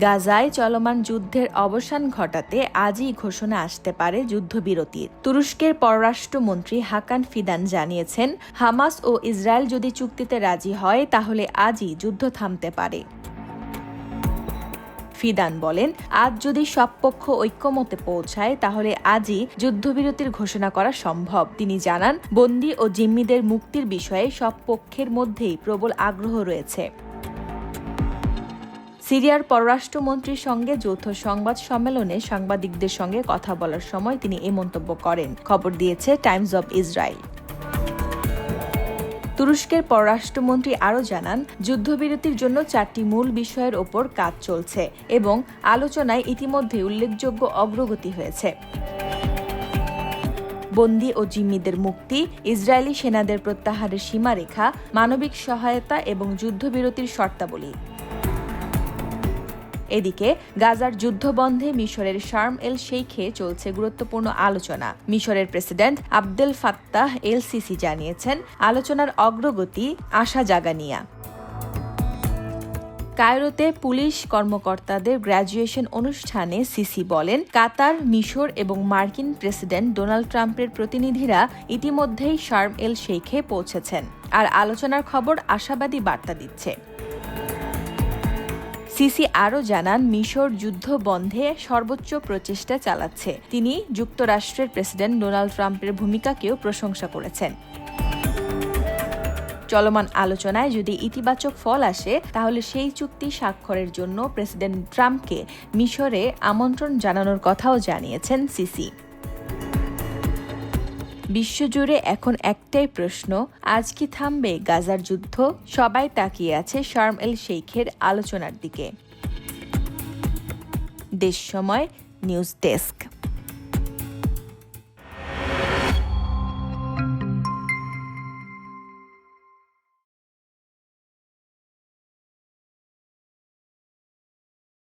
গাজায় চলমান যুদ্ধের অবসান ঘটাতে আজই ঘোষণা আসতে পারে যুদ্ধবিরতির তুরস্কের পররাষ্ট্রমন্ত্রী হাকান ফিদান জানিয়েছেন, হামাস ও ইসরায়েল যদি চুক্তিতে রাজি হয়, তাহলে আজই যুদ্ধ থামতে পারে। ফিদান বলেন, আজ যদি সব পক্ষ ঐক্যমতে পৌঁছায়, তাহলে আজই যুদ্ধবিরতির ঘোষণা করা সম্ভব। তিনি জানান, বন্দী ও জিম্মিদের মুক্তির বিষয়ে সব পক্ষের মধ্যেই প্রবল আগ্রহ রয়েছে। সিরিয়ার পররাষ্ট্রমন্ত্রীর সঙ্গে যৌথ সংবাদ সম্মেলনে সাংবাদিকদের সঙ্গে কথা বলার সময় তিনি এ মন্তব্য করেন। খবর দিয়েছে টাইমস অব ইসরায়েল। তুরস্কের পররাষ্ট্রমন্ত্রী আরও জানান, যুদ্ধবিরতির জন্য চারটি মূল বিষয়ের ওপর কাজ চলছে এবং আলোচনায় ইতিমধ্যে উল্লেখযোগ্য অগ্রগতি হয়েছে। বন্দী ও জিম্মিদের মুক্তি, ইসরায়েলি সেনাদের প্রত্যাহারের সীমারেখা, মানবিক সহায়তা এবং যুদ্ধবিরতির শর্তাবলী। এদিকে, গাজার যুদ্ধবন্ধে মিশরের শার্ম এল শেইখে চলছে গুরুত্বপূর্ণ আলোচনা। মিশরের president Abdel Fattah el Sisi জানিয়েছেন, আলোচনার অগ্রগতি আশা জাগানিয়া। কায়রোতে পুলিশ কর্মকর্তাদের গ্র্যাজুয়েশন অনুষ্ঠানে সিসি বলেন, কাতার, মিশর এবং মার্কিন প্রেসিডেন্ট ডোনাল্ড ট্রাম্পের প্রতিনিধিরা ইতিমধ্যেই শার্ম এল শেইখে পৌঁছেছেন। আর আলোচনার খবর আশাবাদী বার্তা দিচ্ছে। সিসি আরও জানান, মিশর যুদ্ধ বন্ধে সর্বোচ্চ প্রচেষ্টা চালাচ্ছে। তিনি যুক্তরাষ্ট্রের প্রেসিডেন্ট ডোনাল্ড ট্রাম্পের ভূমিকাকেও প্রশংসা করেছেন। চলমান আলোচনায় যদি ইতিবাচক ফল আসে, তাহলে সেই চুক্তি স্বাক্ষরের জন্য প্রেসিডেন্ট ট্রাম্পকে মিশরে আমন্ত্রণ জানানোর কথাও জানিয়েছেন সিসি। বিশ্বজুড়ে এখন একটাই প্রশ্ন, আজ কি থামবে গাজার যুদ্ধ? সবাই তাকিয়ে আছে শার্ম এল শেখের আলোচনার দিকে। দেশ সময়, নিউজ ডেস্ক।